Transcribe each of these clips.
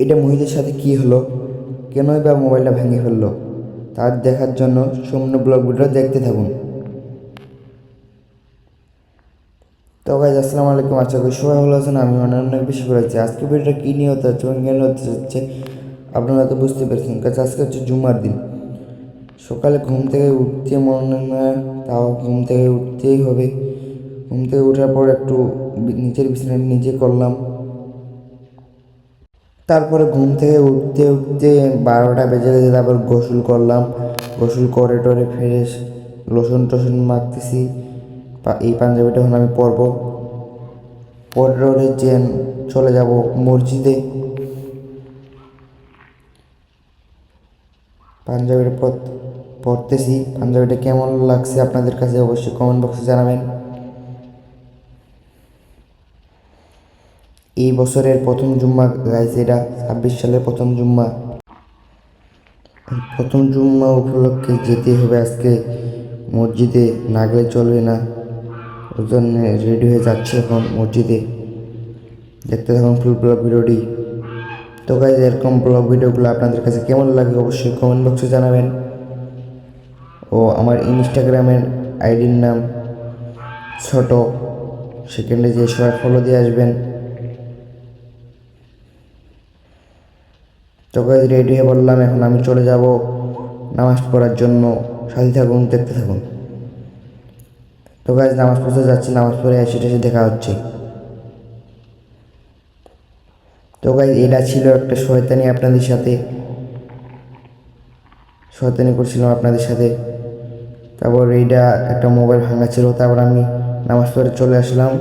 এটা মহিলার সাথে কি হলো? কেনই বা মোবাইলটা ভেঙে ফেলল? তার দেখার জন্য সম্পূর্ণ ব্লগ ভিডিও দেখতে থাকুন। তো গাইজ আসসালামু আলাইকুম। আশা করি সবাই ভালো আছেন আমি অনেক অনেক বেশি ভালো আছি। আজকে ভিডিওটা কী নিয়ে হতে এবং কেন হতে হচ্ছে আপনারা তো বুঝতে পেরেছেন। কাছে আজকে হচ্ছে জুমার দিন। সকালে ঘুম থেকে উঠতে মনে না, তাও ঘুম থেকে উঠতেই হবে। ঘুম থেকে ওঠার পর একটু বি- নিচের বিছানাটা নিজে করলাম। তারপরে ঘুম থেকে উঠতে উঠতে বারোটা বেজে গেছে, তারপর গোসল করলাম। গোসল করে টরে ফ্রেশ লোশন টোশন মাখতেছি। এই পাঞ্জাবিটা এখন আমি পরব। পরে যে চলে যাব মসজিদে। পাঞ্জাবিটা পর- পরতেছি। পাঞ্জাবিটা কেমন লাগছে আপনাদের কাছে অবশ্যই কমেন্ট বক্সে জানাবেন। এই বছরের প্রথম জুম্মা গাইছে এটা ছাব্বিশ সালের প্রথম জুম্মা। প্রথম জুম্মা উপলক্ষে যেতে হবে আজকে মসজিদে, না গেলে চলবে না। ওই জন্য রেডি হয়ে যাচ্ছে এখন মসজিদে। দেখতে থাকুন ফুল ব্লগ ভিডিওটি। তো গাইজ এরকম ব্লগ ভিডিওগুলো আপনাদের কাছে কেমন লাগে অবশ্যই কমেন্ট বক্সে জানাবেন। ও আমার ইনস্টাগ্রামের আইডির নাম ছোট সেকেন্ডে যে সবাই ফলো দিয়ে আসবেন। তো গাইজ রেডি হয়ে বললাম, এখন আমি চলে যাব নামাজ পড়ার জন্য। সাথে থাকুন, দেখতে থাকুন। তো গাইজ নামাজ পড়তে যাচ্ছি, নামাজ পড়ে এসে টেসে দেখা হচ্ছে। তো গাইজ এটা ছিল একটা শয়তানি আপনাদের সাথে। শয়তানি করছিলাম আপনাদের সাথে। তারপর এইটা একটা মোবাইল ভাঙা ছিল তারপর আমি নামাজ পড়ে চলে আসলাম।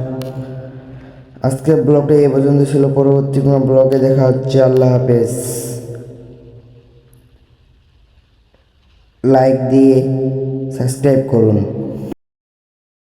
আজকের ব্লগটা এ পর্যন্ত ছিল, পরবর্তী কোনো ব্লগে দেখা হচ্ছে, আল্লাহ হাফেজ। লাইক দিয়ে সাবস্ক্রাইব করুন।